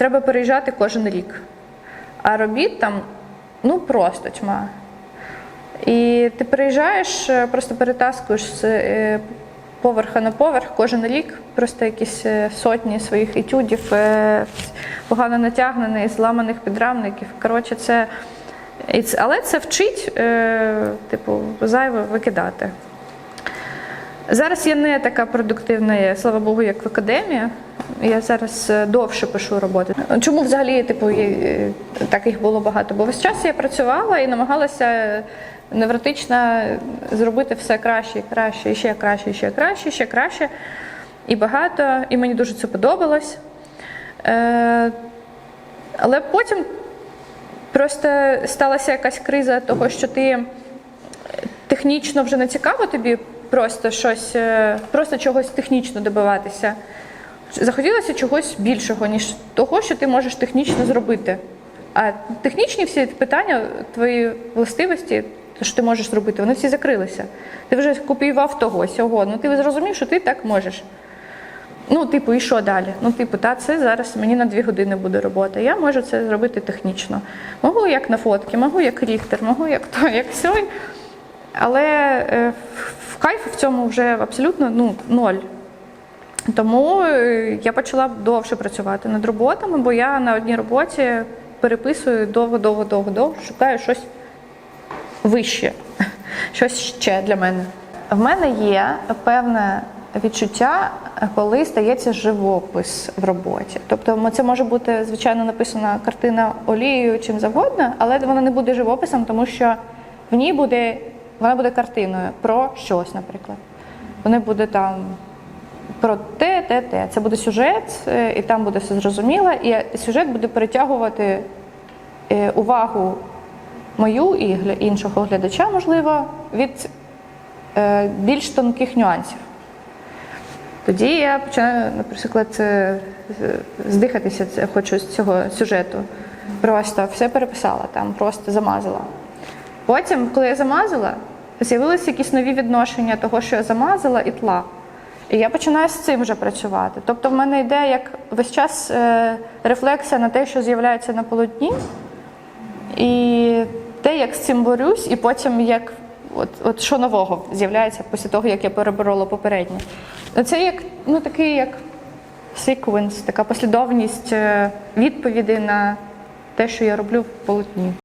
треба переїжджати кожен рік. А робіт там ну просто тьма. І ти переїжджаєш, е, просто перетаскуєш з е, поверха на поверх кожен рік, просто якісь е, сотні своїх етюдів, погано натягнених, зламаних підрамників. Коротше, це. Але це вчить, типу, зайве викидати. Зараз я не така продуктивна, слава Богу, як в академії. Я зараз е, довше пишу роботи. Чому взагалі типу, е, так їх було багато? Бо весь час я працювала і намагалася невротично зробити все краще і краще, і ще краще, і ще краще, і ще краще. І багато, і мені дуже це подобалось. Е, але потім просто сталася якась криза того, що ти технічно вже не цікаво тобі просто щось, е, просто чогось технічно добиватися. Захотілося чогось більшого, ніж того, що ти можеш технічно зробити. А технічні всі питання, твої властивості, те, що ти можеш зробити, вони всі закрилися. Ти вже копіював того, сього. Ну ти зрозумів, що ти так можеш. Ну, типу, і що далі? Ну, типу, та це зараз мені на дві години буде робота. Я можу це зробити технічно. Можу як на фотки, можу як ріхтер, можу як то, як сьой. Але е, в- кайфу в цьому вже абсолютно ну, ноль. Тому е, я почала довше працювати над роботами, бо я на одній роботі переписую довго-довго-довго-довго, шукаю щось вище, щось ще для мене. В мене є певне відчуття, коли стається живопис в роботі. Тобто це може бути, звичайно, написана картина олією чим завгодно, але вона не буде живописом, тому що в ній буде, вона буде картиною про щось, наприклад. Вони буде там про те, те, те. Це буде сюжет, е, і там буде все зрозуміло, і сюжет буде перетягувати е, увагу мою і іншого глядача, можливо, від е, більш тонких нюансів. Тоді я починаю, наприклад, здихатися хочу з цього сюжету. Просто все переписала, там, просто замазала. Потім, коли я замазала, з'явилися якісь нові відношення того, що я замазала, і тла. І я починаю з цим вже працювати. Тобто в мене йде як весь час е, рефлексія на те, що з'являється на полотні, і те, як з цим борюсь, і потім як от, от що нового з'являється після того, як я переборола попереднє. Це як ну такий як секвенс, така послідовність е, відповідей на те, що я роблю в полотні.